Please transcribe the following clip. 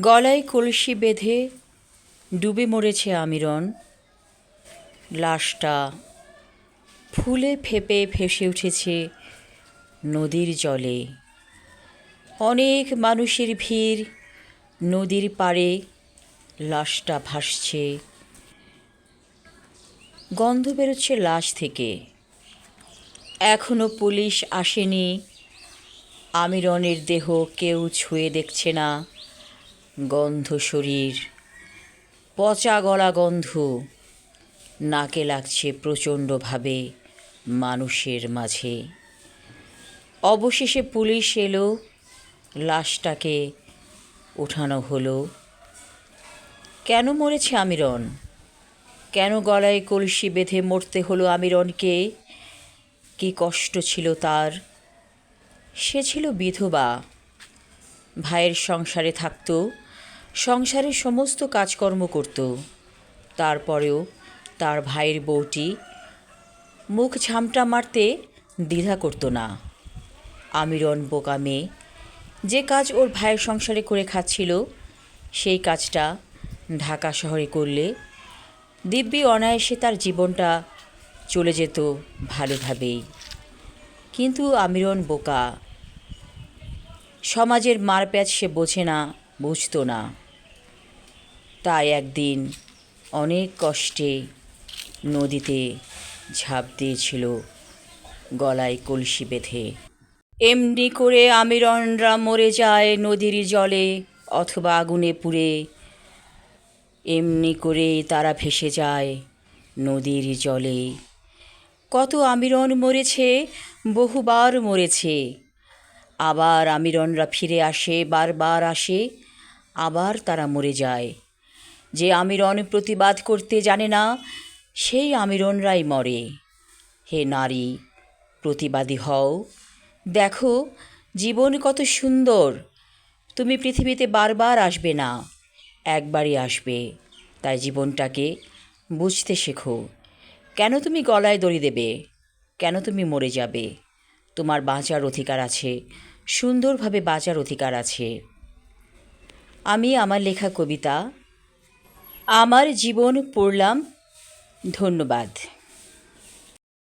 গলায় কলসি বেঁধে ডুবে মরেছে আমিরন। লাশটা ফুলে ফেপে ফেসে উঠেছে নদীর জলে। অনেক মানুষের ভিড় নদীর পাড়ে লাশটা ভাসছে। গন্ধ বেরোচ্ছে লাশ থেকে। এখনও পুলিশ আসেনি। আমিরনের দেহ কেউ ছুঁয়ে দেখছে না। গন্ধ শরীর। পচা গলা গন্ধ। নাকে লাগছে প্রচণ্ডভাবে মানুষের মাঝে। অবশেষে পুলিশ এলো। লাশটাকে ওঠানো হলো। কেন মরেছে আমিরন? কেন গলায় কলসি বেঁধে মরতে হলো আমিরনকে? কি কষ্ট ছিল তার? সে ছিল বিধবা। ভাইয়ের সংসারে থাকতো। সংসারের সমস্ত কাজকর্ম করত। তারপরেও তার ভাইয়ের বউটি মুখ ঝামটা মারতে দ্বিধা করতো না। আমিরন বোকা মেয়ে, যে কাজ ওর ভাইয়ের সংসারে করে খাচ্ছিল, সেই কাজটা ঢাকা শহরে করলে দিব্যি অনায়াসে তার জীবনটা চলে যেত ভালোভাবেই। কিন্তু আমিরন বোকা, সমাজের মারপ্যাচ সে বোঝে না, বুঝতো না। তাই একদিন অনেক কষ্টে নদীতে ঝাঁপ দিয়েছিল গলায় কলসি বেঁধে। এমনি করে আমিরনরা মরে যায় নদীর জলে অথবা আগুনে পুড়ে। এমনি করে তারা ভেসে যায় নদীর জলে। কত আমিরন মরেছে, বহুবার মরেছে। আবার আমিরনরা ফিরে আসে, বারবার আসে, আবার তারা মরে যায়। যে আমিরন প্রতিবাদ করতে জানে না, সেই আমিরনরাই মরে। হে নারী, প্রতিবাদী হও। দেখো, জীবন কত সুন্দর। তুমি পৃথিবীতে বারবার আসবে না, একবারই আসবে। তাই জীবনটাকে বুঝতে শেখো। কেন তুমি গলায় দড়ি দেবে? কেন তুমি মরে যাবে? তোমার বাঁচার অধিকার আছে, সুন্দরভাবে বাঁচার অধিকার আছে। আমি আমার লেখা কবিতা আমার জীবন পড়লাম ধন্যবাদ।